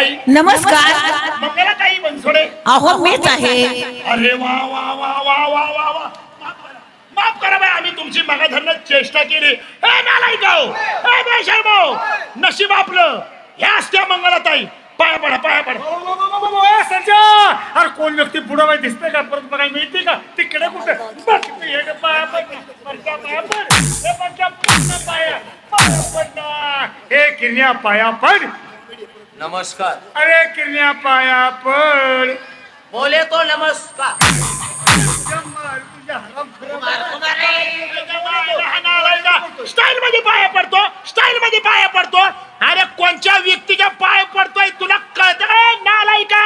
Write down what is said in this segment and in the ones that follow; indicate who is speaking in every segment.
Speaker 1: बाई
Speaker 2: नमस्कार.
Speaker 1: मंगला ताई बनसोडे.
Speaker 2: अहो मीच आहे.
Speaker 1: अरे वा वा वा वा वा वा वा. माफ करा. माफ करा बाई आम्ही तुमची मागा धरण्यात चेष्टा केली. हे नालायकाओ हे बेशर्माओ नशीब आपलं. ह्या असत्या मंगलाताई पाया पडा पाया पडा.
Speaker 3: संजय. अरे कोण व्यक्ती पुढं बाई दिसते का? परत बघायला मिळते का? तिकडे कुठे? बघ हे पाया पड परक्या पाया पड. हे परक्या पाया. हे किरण्या पाया पड.
Speaker 4: नमस्कार.
Speaker 3: अरे किरण्या पाया पड.
Speaker 4: बोले तो नमस्कार.
Speaker 1: स्टाईल मध्ये पाया पडतो स्टाईल मध्ये पाया पडतो अरे कोणत्या व्यक्तीच्या पाय पडतोय तुला कळत नालायका!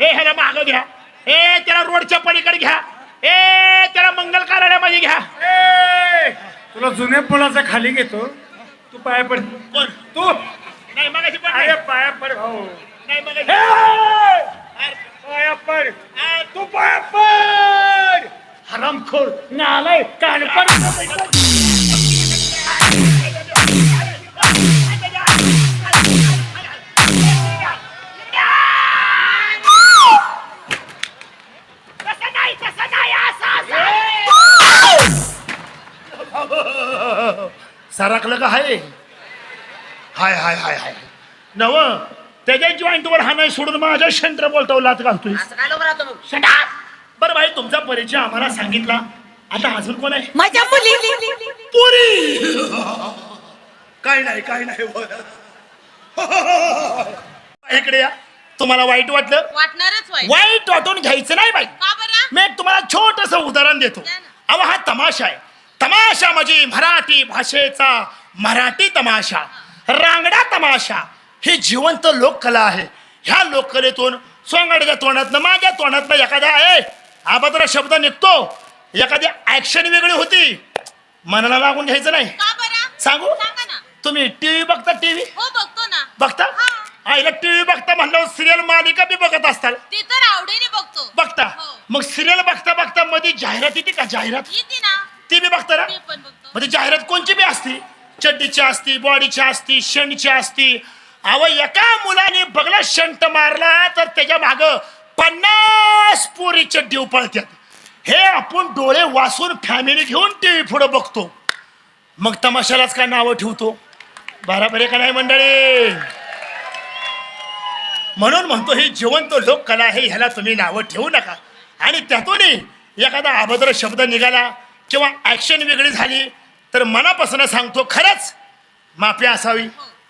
Speaker 1: हे ह्याला माग घ्या. हे त्याला रोडच्या पलीकडे घ्या. ए त्याला मंगल कार्यालयामध्ये घ्या.
Speaker 3: ए, तुला जुन्या पुलाचा खाली घेतो. तू पाया पड? तू!
Speaker 1: नाही मगाशी पण
Speaker 3: अरे
Speaker 1: नाही.
Speaker 3: पाया पड. भाऊ
Speaker 1: नाही मगाशी. अरे,
Speaker 3: पाया पड.
Speaker 1: अरे,
Speaker 3: तू पाया पड. हरामखोर नालाय कान पड
Speaker 1: तसं नाही तसं नाही असं असं. सरकलं का हाय? हाय हाय हाय हाय. नव त्याच्या जॉईंटवर हा नाही सोडून माझ्या शंटर बोलतो लात घालतोय.
Speaker 4: असं काय लोक राहतो मग?
Speaker 1: शटाप! बरं भाई तुमचा परिचय आम्हाला सांगितला. आता अजून कोण आहे?
Speaker 2: माझ्या मुली.
Speaker 1: पुरी! काय नाही काय नाही इकडे या. तुम्हाला वाईट वाटलं?
Speaker 5: वाटणारच वाईट.
Speaker 1: वाईट वाटून घ्यायचं नाही बाई.
Speaker 5: का बरं?
Speaker 1: मी एक तुम्हाला छोटस उदाहरण देतो.
Speaker 5: द्या ना.
Speaker 1: अहो हा तमाशा आहे. तमाशा म्हणजे मराठी भाषेचा मराठी तमाशा. रांगडा तमाशा. ही जिवंत लोककला आहे. ह्या लोककलेतून सोंगाड्याच्या तोंडातनं माझ्या तोंडातनं एखादा आहे आबादरा शब्द निघतो. एखादी ऍक्शन वेगळी होती. मनाला लागून घ्यायचं नाही.
Speaker 5: का बरं?
Speaker 1: सांगू?
Speaker 5: सांगा ना.
Speaker 1: तुम्ही टीव्ही बघता टीव्ही?
Speaker 5: हो बघतो ना.
Speaker 1: बघता?
Speaker 5: हा.
Speaker 1: आईला टीव्ही बघता म्हणल्यावर सिरियल मालिका बी बघत असताल.
Speaker 5: ते तर आवडीने बघतो.
Speaker 1: बघता?
Speaker 5: हो.
Speaker 1: मग सिरियल बघता बघता मध्ये जाहिरात येते का? जाहिरात?
Speaker 5: येते ना.
Speaker 1: ती बी बघता ना?
Speaker 5: मी पण बघतो.
Speaker 1: म्हणजे जाहिरात कोणची बी असती? चड्डीची असती बॉडीची असती शंटची असती अव एका मुलाने बघला शंट मारला तर त्याच्या माग पन्नास पोरी चड्डी उपळत्यात. हे आपण डोळे वासून फॅमिली घेऊन टी व्ही पुढे बघतो. मग तमाशालाच काय नावं ठेवतो? बराबर आहे का नाही मंडळी? म्हणून म्हणतो ही जिवंत लोककला आहे ह्याला तुम्ही नावं ठेवू नका. आणि त्यातूनही एखादा अभद्र शब्द निघाला किंवा ॲक्शन वेगळी झाली तर मनापासून सांगतो खरंच माफी असावी. हो.